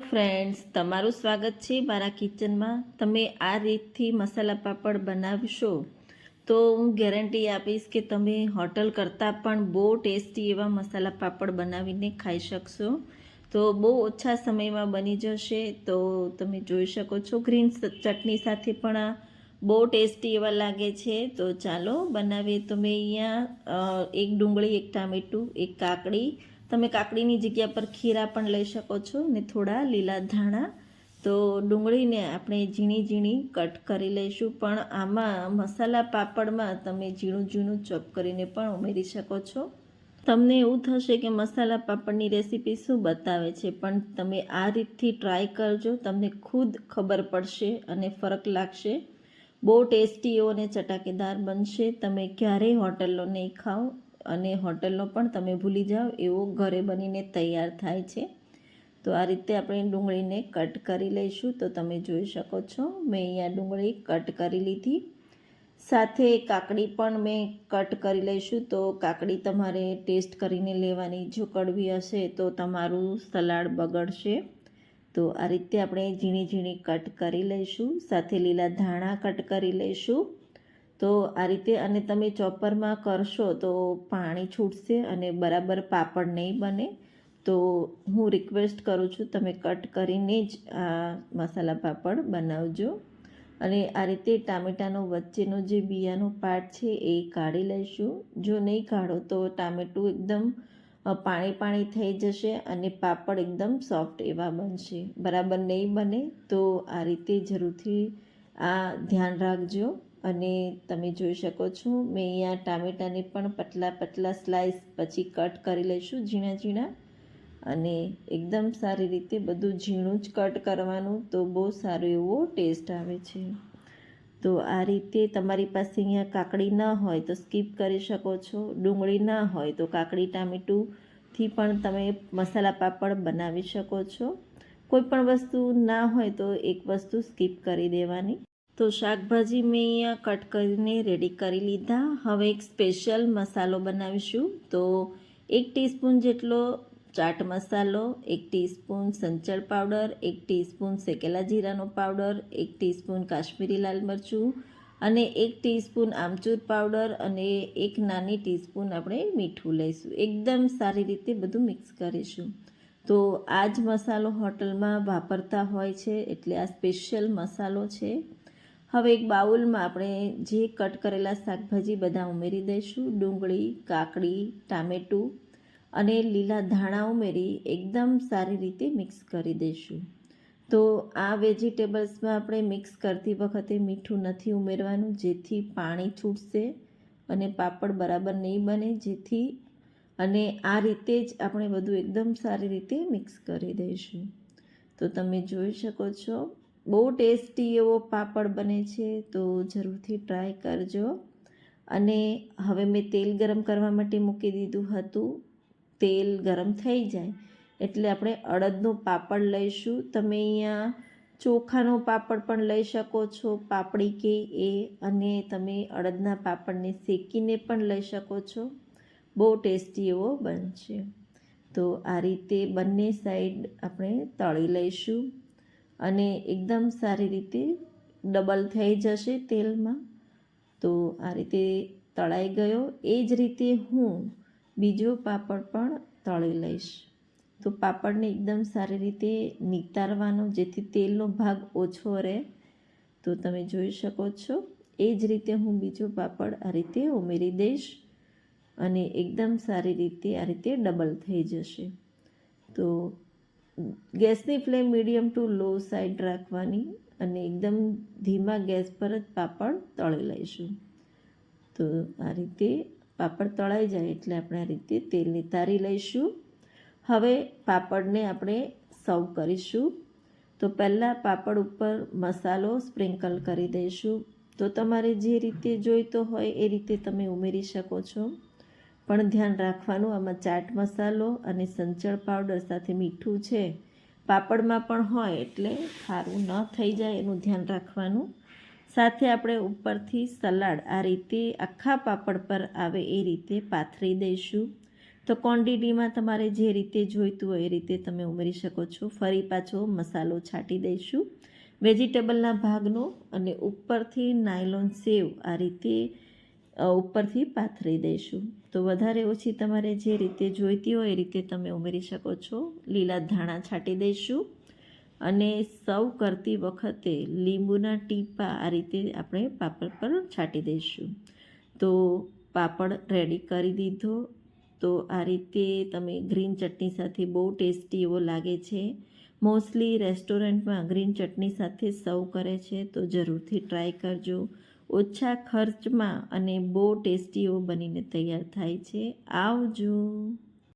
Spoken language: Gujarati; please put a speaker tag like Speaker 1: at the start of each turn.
Speaker 1: ફ્રેન્ડ્સ તમારું સ્વાગત છે મારા કિચનમાં તમે આ રીતથી મસાલા પાપડ બનાવશો તો હું ગેરંટી આપીશ કે તમે હોટલ કરતાં પણ બહુ ટેસ્ટી એવા મસાલા પાપડ બનાવીને ખાઈ શકશો. તો બહુ ઓછા સમયમાં બની જશે તો તમે જોઈ શકો છો ગ્રીન ચટણી સાથે પણ આ બહુ ટેસ્ટી એવા લાગે છે. તો ચાલો બનાવીએ. તો મેં અહીંયા એક ડુંગળી, એક ટામેટું, એક કાકડી તમે કાકડીની જગ્યા પર ખીરા પણ લઈ શકો છો ને થોડા લીલા ધાણા. તો ડુંગળીને આપણે ઝીણી ઝીણી કટ કરી લઈશું. પણ આમાં મસાલા પાપડમાં તમે ઝીણું ઝીણું ચોપ કરીને પણ ઉમેરી શકો છો. તમને એવું થશે કે મસાલા પાપડની રેસીપી શું બતાવે છે, પણ તમે આ રીતથી ટ્રાય કરજો. તમને ખુદ ખબર પડશે અને ફરક લાગશે. બહુ ટેસ્ટીઓ અને ચટાકેદાર બનશે. તમે ક્યારેય હોટલનો નહીં ખાઓ. અને હોટલનો પણ તમે ભૂલી જાઓ, એવો ઘરે બનીને તૈયાર થાય છે. તો આ રીતે આપણે ડુંગળીને કટ કરી લઈશું. તો તમે જોઈ શકો છો, મેં અહીંયા ડુંગળી કટ કરી લીધી. સાથે કાકડી પણ મેં કટ કરી લઈશું. તો કાકડી તમારે ટેસ્ટ કરીને લેવાની જો કડવી હશે તો તમારું સલાડ બગડશે. તો આ રીતે આપણે ઝીણી ઝીણી કટ કરી લઈશું. સાથે લીલા ધાણા કટ કરી લઈશું. તો આ રીતે અને તમે ચોપરમાં કરશો તો પાણી છૂટશે અને બરાબર પાપડ નહીં બને. તો હું રિક્વેસ્ટ કરું છું તમે કટ કરીને જ આ મસાલા પાપડ બનાવજો. અને આ રીતે ટામેટાનો વચ્ચેનો જે બિયાનો પાર્ટ છે એ કાઢી લઈશું જો નહીં કાઢો તો ટામેટું એકદમ પાણી પાણી થઈ જશે અને પાપડ એકદમ સોફ્ટ એવા બનશે. બરાબર નહીં બને તો આ રીતે જરૂરથી આ ધ્યાન રાખજો. અને તમે જોઈ શકો છો, મેં અહીંયા ટામેટાને પણ પતલા પતલા સ્લાઇસ પછી કટ કરી લઈશું ઝીણા ઝીણા. અને એકદમ સારી રીતે બધું ઝીણું જ કટ કરવાનું તો બહુ સારો એવો ટેસ્ટ આવે છે. તો આ રીતે તમારી પાસે અહીંયા કાકડી ન હોય તો સ્કીપ કરી શકો છો, ડુંગળી ના હોય તો કાકડી ટામેટુંથી પણ તમે મસાલા પાપડ બનાવી શકો છો. કોઈ પણ વસ્તુ ના હોય તો એક વસ્તુ સ્કીપ કરી દેવાની. તો શાકભાજી મેં અહીંયા કટ કરીને રેડી કરી લીધા. હવે એક સ્પેશિયલ મસાલો બનાવીશું. તો એક ટીસ્પૂન જેટલો ચાટ મસાલો, એક ટીસ્પૂન સંચળ પાવડર એક ટીસ્પૂન શેકેલા જીરાનો પાવડર એક ટીસ્પૂન કાશ્મીરી લાલ મરચું અને એક ટીસ્પૂન આમચૂર પાવડર અને એક નાની ટીસ્પૂન આપણે મીઠું લઈશું. એકદમ સારી રીતે બધું મિક્સ કરીશું. તો આ જ મસાલો હોટલમાં વાપરતા હોય છે. એટલે આ સ્પેશિયલ મસાલો છે. હવે એક બાઉલમાં આપણે જે કટ કરેલા શાકભાજી બધા ઉમેરી દઈશું. ડુંગળી, કાકડી, ટામેટું અને લીલા ધાણા ઉમેરી એકદમ સારી રીતે મિક્સ કરી દઈશું. તો આ વેજીટેબલ્સમાં આપણે મિક્સ કરતી વખતે મીઠું નથી ઉમેરવાનું, જેથી પાણી છૂટશે અને પાપડ બરાબર નહીં બને, જેથી અને આ રીતે જ આપણે બધું એકદમ સારી રીતે મિક્સ કરી દઈશું. તો તમે જોઈ શકો છો બહુ ટેસ્ટી એવો પાપડ બને છે, તો જરૂરથી ટ્રાય કરજો. અને હવે મેં તેલ ગરમ કરવા માટે મૂકી દીધું હતું. તેલ ગરમ થઈ જાય, એટલે આપણે અડદનો પાપડ લઈશું. તમે અહીંયા ચોખાનો પાપડ પણ લઈ શકો છો, પાપડી કે એ, અને તમે અડદના પાપડને શેકીને પણ લઈ શકો છો. બહુ ટેસ્ટી એવો બનશે. તો આ રીતે બંને સાઈડ આપણે તળી લઈશું. અને એકદમ સારી રીતે ડબલ થઈ જશે તેલમાં. તો આ રીતે તળાઈ ગયો. એ જ રીતે હું બીજો પાપડ પણ તળી લઈશ. તો પાપડને એકદમ સારી રીતે નિતારવાનો, જેથી તેલનો ભાગ ઓછો રહે. તો તમે જોઈ શકો છો. એ જ રીતે હું બીજો પાપડ આ રીતે ઉમેરી દઈશ અને એકદમ સારી રીતે આ રીતે ડબલ થઈ જશે. તો ગેસની flame medium to low side રાખવાની અને એકદમ ધીમા ગેસ પર જ પાપડ તળી લઈશું. તો આ રીતે પાપડ તળાઈ જાય એટલે આપણે આ રીતે તેલની નિતારી લઈશું. હવે પાપડને આપણે સર્વ કરીશું. તો પહેલાં પાપડ ઉપર મસાલો સ્પ્રિંકલ કરી દઈશું. તો તમારે જે રીતે જોઈતો હોય એ રીતે તમે ઉમેરી શકો છો. પણ ધ્યાન રાખવાનું આમાં ચાટ મસાલો અને સંચળ પાવડર સાથે મીઠું છે. પાપડમાં પણ હોય એટલે સારું ન થઈ જાય એનું ધ્યાન રાખવાનું. સાથે આપણે ઉપરથી સલાડ આ રીતે આખા પાપડ પર આવે એ રીતે પાથરી દઈશું. તો ક્વોન્ટિટીમાં તમારે જે રીતે જોઈતું હોય એ રીતે તમે ઉમેરી શકો છો. ફરી પાછો મસાલો છાંટી દઈશું. વેજીટેબલના ભાગનો અને ઉપરથી નાયલોન સેવ આ રીતે ઉપરથી પાથરી દઈશું. તો વધારે ઓછી તમારે જે રીતે જોઈતી હોય એ રીતે તમે ઉમેરી શકો છો. લીલા ધાણા છાંટી દઈશું. અને સર્વ કરતી વખતે લીંબુના ટીપા આ રીતે આપણે પાપડ પર છાંટી દઈશું. તો પાપડ રેડી કરી દીધો. તો આ રીતે તમે ગ્રીન ચટણી સાથે બહુ ટેસ્ટી એવો લાગે છે. મોસ્ટલી રેસ્ટોરન્ટમાં ગ્રીન ચટણી સાથે સર્વ કરે છે. તો જરૂરથી ટ્રાય કરજો. ઓછા ખર્ચમાં અને બહુ ટેસ્ટીઓ બનીને તૈયાર થાય છે. આવજો.